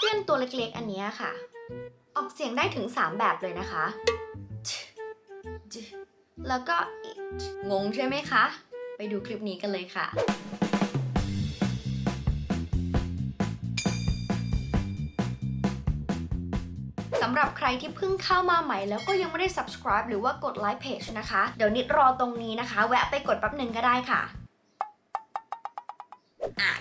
เพื่อนตัวเล็กๆ อันนี้ค่ะ ออกเสียงได้ถึง 3 แบบเลยนะคะ แล้วก็ งงใช่ไหมคะ ไปดูคลิปนี้กันเลยค่ะสำหรับใครที่เพิ่งเข้ามาใหม่แล้วก็ยังไม่ได้ subscribe หรือว่ากดไลค์เพจนะคะ เดี๋ยวนิดรอตรงนี้นะคะ แวะไปกดแป๊บหนึ่งก็ได้ค่ะ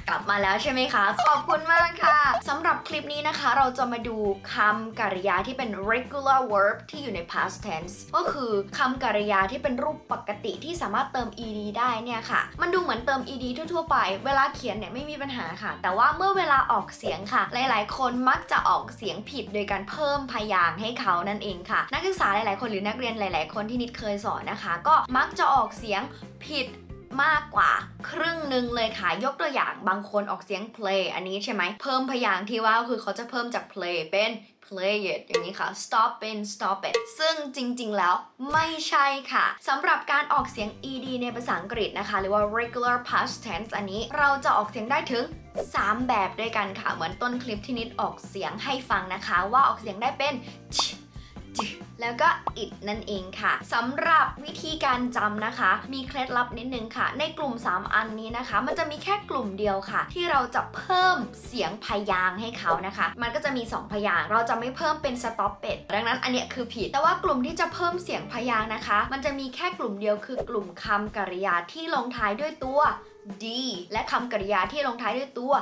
กลับมาแล้วใช่ไหมคะ ขอบคุณมากค่ะสำหรับคลิปนี้นะคะ เราจะมาดูคำกริยาที่เป็น regular verb ที่อยู่ใน past tense ก็คือคำกริยาที่เป็นรูปปกติที่สามารถเติม ed ได้เนี่ยค่ะ มันดูเหมือนเติม ed ทั่วๆไป เวลาเขียนเนี่ยไม่มีปัญหาค่ะ แต่ว่าเมื่อเวลาออกเสียงค่ะ หลายๆ คนมักจะออกเสียงผิดโดยการเพิ่มพยางค์ให้เขานั่นเองค่ะ นักศึกษาหลายๆ คนหรือนักเรียนหลาย ๆ คนที่นิดเคยสอนนะคะ ก็มักจะออกเสียงผิด มากกว่า ครึ่งหนึ่งเลยค่ะ ยกตัวอย่างบางคนออกเสียง play อันนี้ใช่ไหม เพิ่มพยางค์ที่ว่าคือเขาจะเพิ่มจาก play เป็น play it อย่างนี้ค่ะ stop เป็น stop it ซึ่งจริงๆ แล้วไม่ใช่ค่ะ สำหรับการออกเสียง ed ในภาษาอังกฤษนะคะ หรือว่า regular past tense อันนี้เราจะออกเสียงได้ถึง 3 แบบด้วยกันค่ะ เหมือนต้นคลิปที่นิดออกเสียงให้ฟังนะคะ ว่าออกเสียงได้เป็น ch แล้วก็ it นั่นเองค่ะสำหรับวิธีการจำนะคะ มีเคล็ดลับนิดนึงค่ะ ในกลุ่ม 3 อันนี้นะคะ มันจะมีแค่กลุ่มเดียวค่ะ ที่เราจะเพิ่มเสียงพยางให้เขานะคะ มันก็จะมี 2 พยางเราจะไม่เพิ่มเป็น stop it ดังนั้นอันเนี้ยคือผิด แต่ว่ากลุ่มที่จะเพิ่มเสียงพยางนะคะ มันจะมีแค่กลุ่มเดียวคือกลุ่มคำกริยาที่ลงท้ายด้วยตัว d และคำกริยาที่ลงท้ายด้วยตัว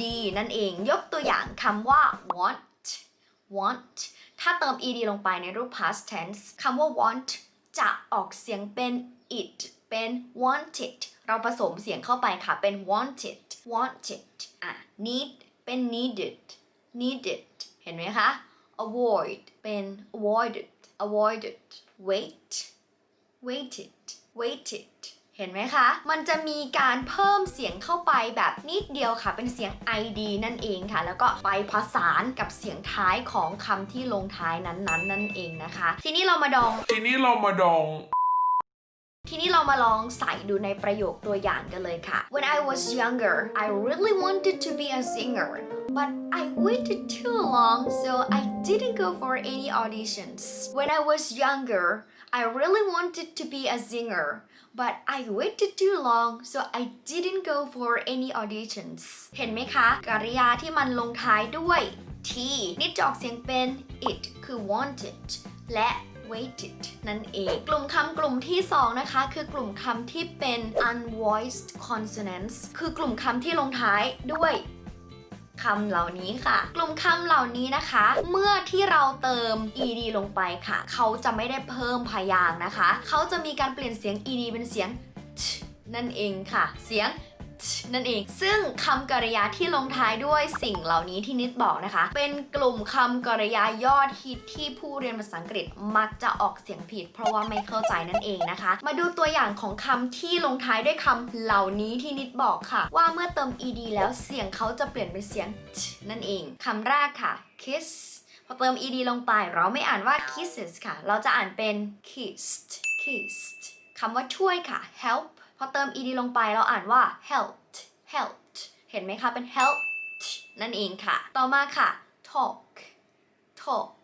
d นั่นเอง ยกตัวอย่างคำว่า want want ถ้าเติม ed ลงไปในรูป past tense คำว่า want จะออกเสียงเป็น it เป็น wanted เราผสมเสียงเข้าไปค่ะ เป็น wanted wanted อะ need เป็น needed needed เห็นไหมคะ avoid เป็น avoided avoided wait waited waited เห็นไหมคะ มันจะมีการเพิ่มเสียงเข้าไปแบบนิดเดียวค่ะ เป็นเสียง id นั่นเองค่ะ แล้วก็ไปผสานกับเสียงท้ายของคำที่ลงท้ายนั้นๆนั่นเองนะคะ ทีนี้เรามาดอง ทีนี้เรามาดอง ทีนี้เรามาลองใส่ดูในประโยคตัวอย่างกันเลยค่ะ When I was younger I really wanted to be a singer but I waited too long so I didn't go for any auditions When I was younger I really wanted to be a singer but I waited too long so I didn't go for any auditions เห็นไหมคะ กริยาที่มันลงท้ายด้วย t นิดจะออกเสียงเป็น it คือ wanted และ waited นั่นเอง กลุ่มคำกลุ่มที่ 2 นะคะ คือกลุ่มคำที่เป็น unvoiced consonants คือกลุ่มคำที่ลงท้ายด้วย คำเหล่านี้ค่ะ กลุ่มคำเหล่านี้นะคะ เมื่อที่เราเติม ed ลงไปค่ะ เขาจะไม่ได้เพิ่มพยางนะคะ เขาจะมีการเปลี่ยนเสียง ed เป็นเสียง นั่นเองค่ะ เสียง นั่นเอง ซึ่งคำกริยาที่ลงท้ายด้วยสิ่งเหล่านี้ที่นิดบอกนะคะ เป็นกลุ่มคำกริยายอดฮิตที่ผู้เรียนภาษาอังกฤษมักจะออกเสียงผิด เพราะว่าไม่เข้าใจนั่นเองนะคะ มาดูตัวอย่างของคำที่ลงท้ายด้วยคำเหล่านี้ที่นิดบอกค่ะ ว่าเมื่อเติม ed แล้วเสียงเขาจะเปลี่ยนเป็นเสียง t นั่นเองคำแรกค่ะ kiss พอเติม ed ลงไป เราไม่อ่านว่า kisses ค่ะ เราจะอ่านเป็น kissed kissed คำว่าช่วยค่ะ help พอเติม ed ลงไปเราอ่านว่า helped helped เห็นไหมคะ เป็น helped นั่นเองค่ะ ต่อมาค่ะ talk talk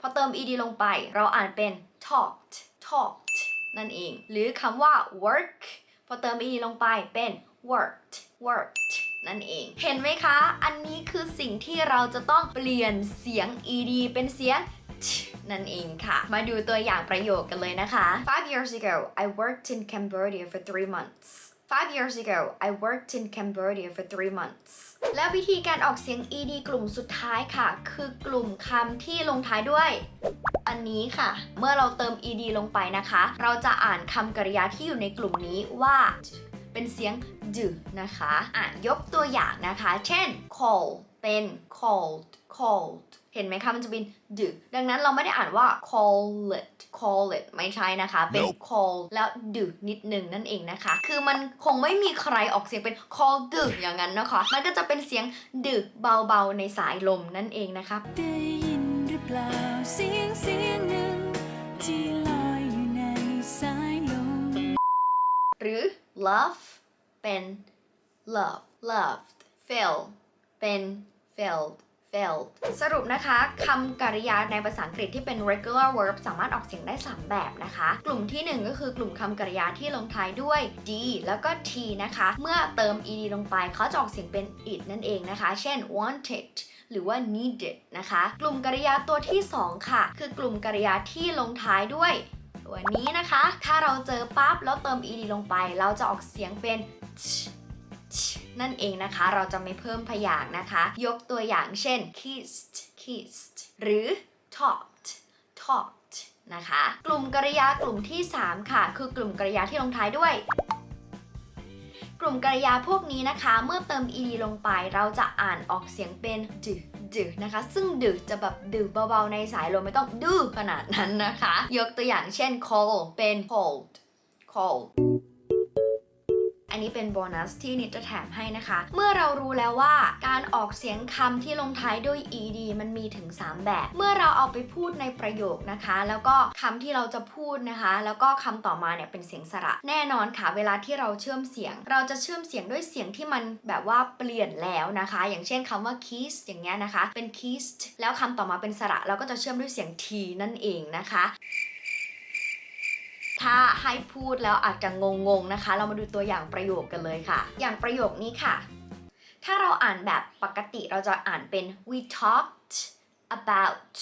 พอเติม ed ลงไปเราอ่านเป็น talked talked นั่นเอง หรือคำว่า work พอเติม ed ลงไปเป็น worked worked นั่นเอง เห็นไหมคะ อันนี้คือสิ่งที่เราจะต้องเปลี่ยนเสียง ed เป็นเสียง นั่นเองค่ะ มาดูตัวอย่างประโยคกันเลยนะคะ Five years ago I worked in Cambodia for three months Five years ago I worked in Cambodia for three months และวิธีการออกเสียง ed กลุ่มสุดท้ายค่ะ คือกลุ่มคำที่ลงท้ายด้วย อันนี้ค่ะ เมื่อเราเติม ed ลงไปนะคะ เราจะอ่านคำกริยาที่อยู่ในกลุ่มนี้ว่าเป็นเสียงดืนะคะ อะ ยกตัวอย่างนะคะ เช่น call เป็น called called เห็นไหมคะมันจะเป็นดืดังนั้นเราไม่ได้อ่านว่า call it call it ไม่ใช่นะคะ เป็น Nope call แล้วดืนิดนึงนั่นเองนะคะ คือมันคงไม่มีใครออกเสียงเป็น call ดือย่างนั้นนะคะ มันก็จะเป็นเสียงดืเบาๆในสายลมนั่นเองนะคะได้ยินหรือเปล่าเสียงเสียงหนึ่งที่ลอยอยู่ในสายลมหรือ love เป็น love loved feel เป็น filled failed สรุปนะคะคำกริยาในภาษาอังกฤษที่เป็น regular verb สามารถออกเสียงได้ 3 แบบนะคะ กลุ่มที่ 1 ก็คือกลุ่มคำกริยาที่ลงท้ายด้วย d แล้วก็ t นะคะ เมื่อเติม ed ลงไปเขาจะออกเสียงเป็น it นั่นเองนะคะ เช่น wanted หรือว่า needed นะคะ กลุ่มกริยาตัวที่ 2 ค่ะ คือกลุ่มกริยาที่ลงท้ายด้วยตัวนี้นะคะ ถ้าเราเจอปั๊บแล้วเติม ed ลงไป เราจะออกเสียงเป็น ch นั่นเองนะคะ เราจะไม่เพิ่มพยางค์นะคะ ยกตัวอย่างเช่น kissed kissed หรือ talked talked นะคะ กลุ่มกริยากลุ่มที่ 3 ค่ะ คือกลุ่มกริยาที่ลงท้ายด้วย กลุ่มกริยาพวกนี้นะคะ เมื่อเติม ed ลงไปเราจะอ่านออกเสียงเป็นดึดึนะคะ ซึ่งดึจะแบบดึเบาๆในสายลมไม่ต้องดื้อขนาดนั้นนะคะ ยกตัวอย่างเช่น call เป็น cold cold อันนี้เป็นโบนัสที่นิดจะแถมให้นะคะ เมื่อเรารู้แล้วว่าการออกเสียงคำที่ลงท้ายด้วย ed มันมีถึง 3 แบบ เมื่อเราเอาไปพูดในประโยคนะคะ แล้วก็คำที่เราจะพูดนะคะ แล้วก็คำต่อมาเนี่ยเป็นเสียงสระ แน่นอนค่ะ เวลาที่เราเชื่อมเสียง เราจะเชื่อมเสียงด้วยเสียงที่มันแบบว่าเปลี่ยนแล้วนะคะ อย่างเช่นคำว่า kiss อย่างเงี้ยนะคะ เป็น kissed แล้วคำต่อมาเป็นสระ เราก็จะเชื่อมด้วยเสียง t นั่นเองนะคะ ถ้าให้พูดแล้วอาจจะงงๆนะคะ เรามาดูตัวอย่างประโยคกันเลยค่ะ อย่างประโยคนี้ค่ะ ถ้าเราอ่านแบบปกติเราจะอ่านเป็น we talked about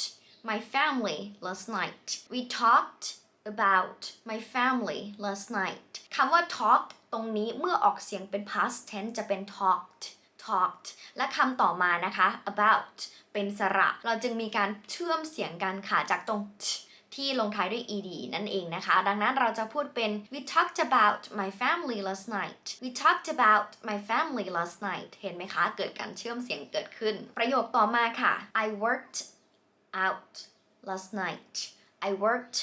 my family last night we talked about my family last night คำว่า talk ตรงนี้เมื่อออกเสียงเป็น past tense จะเป็น talked talked และคำต่อมานะคะ about เป็นสระ เราจึงมีการเชื่อมเสียงกันค่ะจากตรง t ที่ลงท้ายด้วย ed นั่นเองนะคะ ดังนั้นเราจะพูดเป็น we talked about my family last night we talked about my family last night เห็นไหมคะ เกิดการเชื่อมเสียงเกิดขึ้น ประโยคต่อมาค่ะ I worked out last night I worked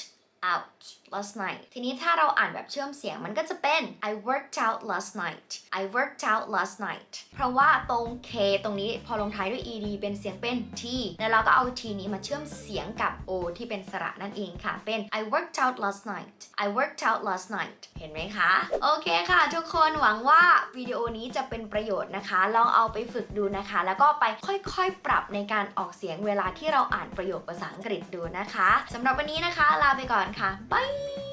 out last night ทีนี้ถ้าเราอ่านแบบเชื่อมเสียงมันก็จะเป็น I worked out last night I worked out last night เพราะว่าตรง K ตรงนี้พอลงท้ายด้วย ed เป็นเสียงเป็น t แล้วเราก็เอา t นี้มาเชื่อมเสียงกับ o ที่เป็นสระนั่นเองค่ะ เป็น I worked out last night I worked out last night เห็นไหมคะ โอเคค่ะ ทุกคนหวังว่าวิดีโอนี้จะเป็นประโยชน์นะคะ ลองเอาไปฝึกดูนะคะ แล้วก็ไปค่อยๆ ปรับในการออกเสียงเวลาที่เราอ่านประโยคภาษาอังกฤษดูนะคะสำหรับวันนี้นะคะ ลาไปก่อนค่ะบาย